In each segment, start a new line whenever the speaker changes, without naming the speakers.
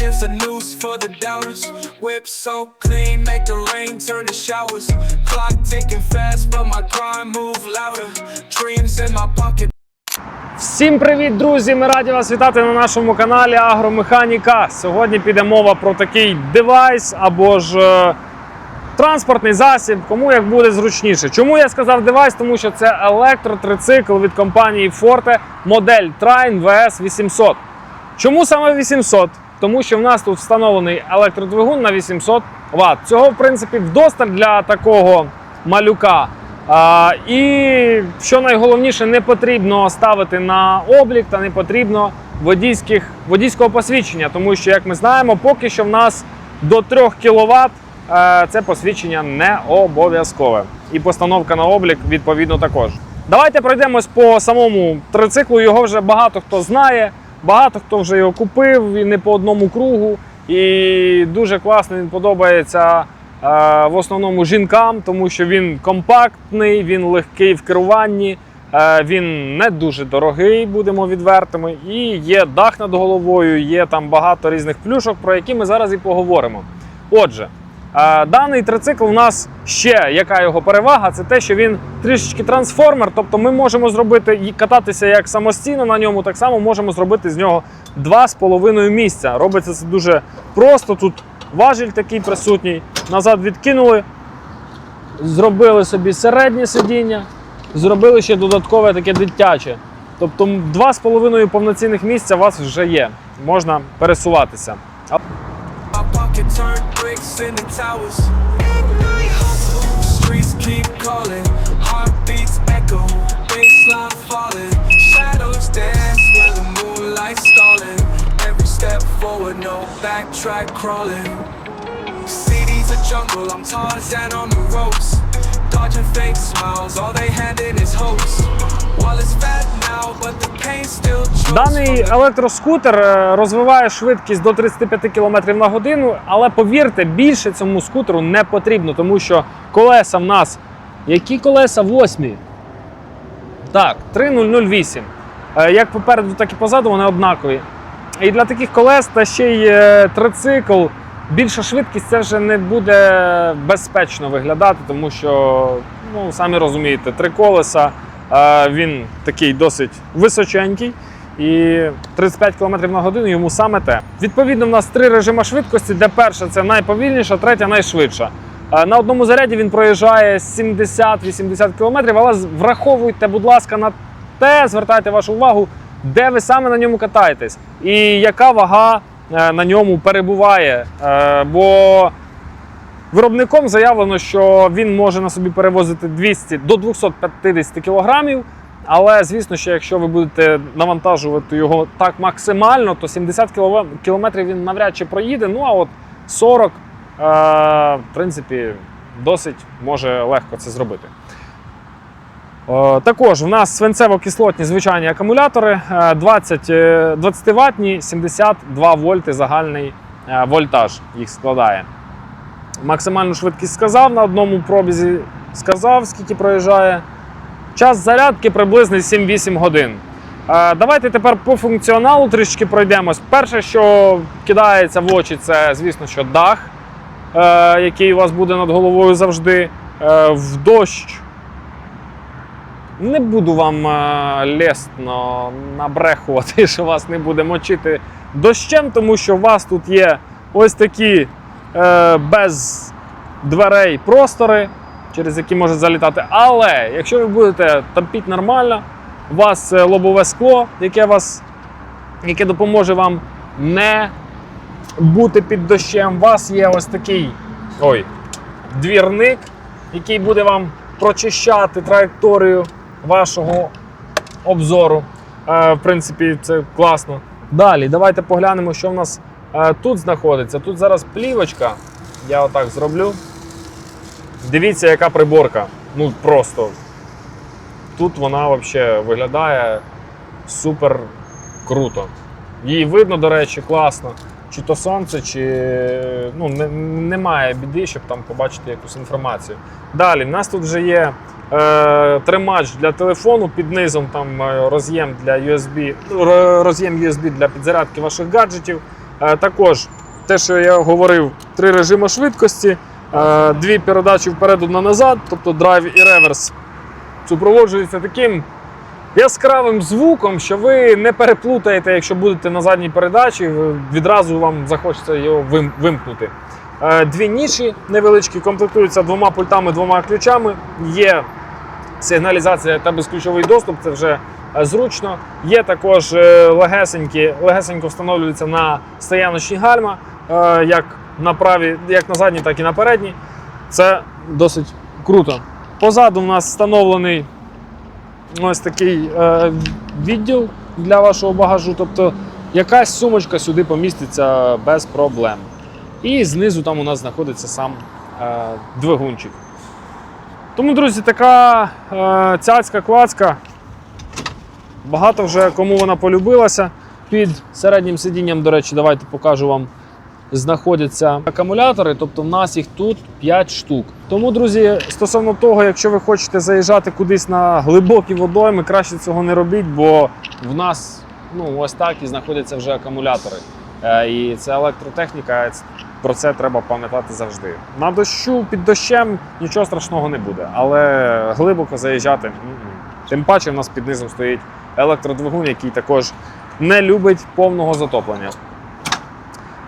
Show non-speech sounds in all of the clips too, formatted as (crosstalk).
It's a news for the doubters. Whip so clean, make the rain turn to showers. Clock ticking fast, but my grind move louder. Dreams in my pocket.
Всім привіт, друзі! Ми раді вас вітати на нашому каналі Агромеханіка. Сьогодні піде мова про такий девайс або ж е, транспортний засіб, кому як буде зручніше. Чому я сказав девайс? Тому що це електротрицикл від компанії Forte модель Trine VS 800. Чому саме 800? Тому що в нас тут встановлений електродвигун на 800 Вт. Цього, в принципі, вдосталь для такого малюка. А, і що найголовніше, не потрібно ставити на облік та не потрібно водійських, водійського посвідчення, тому що, як ми знаємо, поки що в нас до 3 кВт е, це посвідчення не обов'язкове. І постановка на облік відповідно також. Давайте пройдемось по самому трициклу. Його вже багато хто знає, багато хто вже його купив і не по одному кругу. І дуже класно він подобається е, в основному жінкам, тому що він компактний, він легкий в керуванні, е, він не дуже дорогий, будемо відвертими. І є дах над головою, є там багато різних плюшок, про які ми зараз і поговоримо. Отже, даний трицикл у нас ще яка його перевага, це те, що він трішечки трансформер, тобто ми можемо зробити і кататися як самостійно на ньому, так само можемо зробити з нього 2,5 місця. Робиться це дуже просто. Тут важіль такий присутній. Назад відкинули, зробили собі середнє сидіння, зробили ще додаткове таке дитяче. Тобто 2,5 повноцінних місця у вас вже є. Можна пересуватися.
Turned bricks into towers. Streets keep calling, heartbeats echo, baseline falling. Shadows dance where the moonlight's stalling. Every step forward, no backtrack crawling. City's a jungle, I'm Tarzan on the ropes. Dodging fake smiles, all they handed is hopes. Wall is fat now, but the
Даний електроскутер е, розвиває швидкість до 35 км на годину, але повірте, більше цьому скутеру не потрібно, тому що колеса в нас. Які колеса? Восьмі. Так, 3008. Е, Як попереду, так і позаду, вони однакові. І для таких колес та ще й е, трицикл, більша швидкість це вже не буде безпечно виглядати, тому що, ну, самі розумієте, три колеса, він такий досить височенький. І 35 км на годину йому саме те. Відповідно, в нас три режими швидкості, де перша це найповільніша, третя найшвидша. Е, На одному заряді він проїжджає 70-80 км, але враховуйте, будь ласка, на те, звертайте вашу увагу, де ви саме на ньому катаєтесь і яка вага е, на ньому перебуває. Е, Бо виробником заявлено, що він може на собі перевозити 200 до 250 кг. Але звісно, що якщо ви будете навантажувати його так максимально, то 70 км він навряд чи проїде. Ну а от 40, е, в принципі, досить може легко це зробити. Е, Також в нас свинцево-кислотні звичайні акумулятори е, 20, е, 20 ватні, 72 вольти загальний е, вольтаж їх складає. Максимальну швидкість сказав на одному пробізі, сказав, скільки проїжджає. Час зарядки приблизно 7-8 годин. Е, Давайте тепер по функціоналу трішки пройдемось. Перше, що кидається в очі, це, звісно, що дах, е, який у вас буде над головою завжди. Е, В дощ. Не буду вам лестно набрехувати, (laughs) що вас не буде мочити дощем, тому що у вас тут є ось такі без дверей простори, через які може залітати. Але якщо ви будете топити нормально, у вас е, лобове скло, яке, вас, яке допоможе вам не бути під дощем, у вас є ось такий ой, двірник, який буде вам прочищати траєкторію вашого обзору. Е, В принципі, це класно. Далі, давайте поглянемо, що в нас е, тут знаходиться. Тут зараз плівочка. Я отак зроблю. Дивіться, яка приборка. Ну просто. Тут вона взагалі виглядає супер круто. Її видно, до речі, класно. Чи то сонце, чи ну, не, немає біди, щоб там побачити якусь інформацію. Далі, в нас тут вже є е, тримач для телефону, під низом там е, роз'єм для USB, роз'єм USB для підзарядки ваших гаджетів. Е, Також те, що я говорив, три режими швидкості, дві передачі вперед, одна назад, тобто драйв і реверс супроводжується таким яскравим звуком, що ви не переплутаєте, якщо будете на задній передачі, відразу вам захочеться його вимкнути. Е, Дві ніші невеличкі, комплектуються двома пультами, двома ключами. Є сигналізація та безключовий доступ, це вже е, зручно. Є також е, легесенькі, легесенько встановлюються на стояночні гальма, е, як на праві, як на задній, так і на передній. Це досить круто. Позаду у нас встановлений ось такий е, відділ для вашого багажу. Тобто якась сумочка сюди поміститься без проблем. І знизу там у нас знаходиться сам е, двигунчик. Тому, друзі, така е, цяцька клацка. Багато вже кому вона полюбилася. Під середнім сидінням, до речі, давайте покажу вам. Знаходяться акумулятори, тобто в нас їх тут 5 штук. Тому, друзі, стосовно того, якщо ви хочете заїжджати кудись на глибокі водойми, краще цього не робіть, бо в нас ну, ось так і знаходяться вже акумулятори. Е, І це електротехніка, про це треба пам'ятати завжди. На дощу під дощем нічого страшного не буде, але глибоко заїжджати. Тим паче в нас під низом стоїть електродвигун, який також не любить повного затоплення.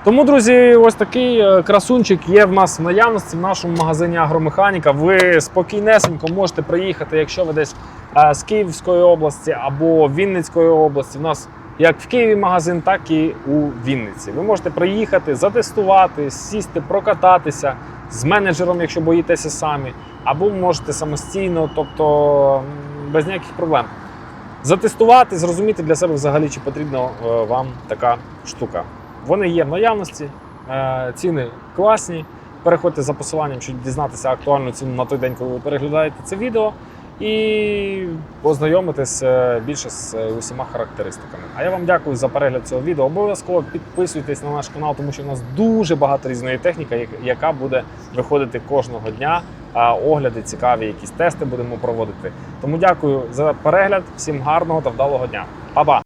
Тому, друзі, ось такий е, красунчик є в нас в наявності в нашому магазині Агромеханіка. Ви спокійнесенько можете приїхати, якщо ви десь е, з Київської області або Вінницької області. У нас як в Києві магазин, так і у Вінниці. Ви можете приїхати, затестувати, сісти, прокататися з менеджером, якщо боїтеся самі, або можете самостійно, тобто без ніяких проблем. Затестувати, зрозуміти для себе взагалі, чи потрібна е, вам така штука. Вони є в наявності, е, ціни класні. Переходьте за посиланням, щоб дізнатися актуальну ціну на той день, коли ви переглядаєте це відео, і познайомитись е, більше з е, усіма характеристиками. А я вам дякую за перегляд цього відео. Обов'язково підписуйтесь на наш канал, тому що в нас дуже багато різної техніки, яка буде виходити кожного дня. А огляди цікаві, якісь тести будемо проводити. Тому дякую за перегляд. Всім гарного та вдалого дня. Па-па!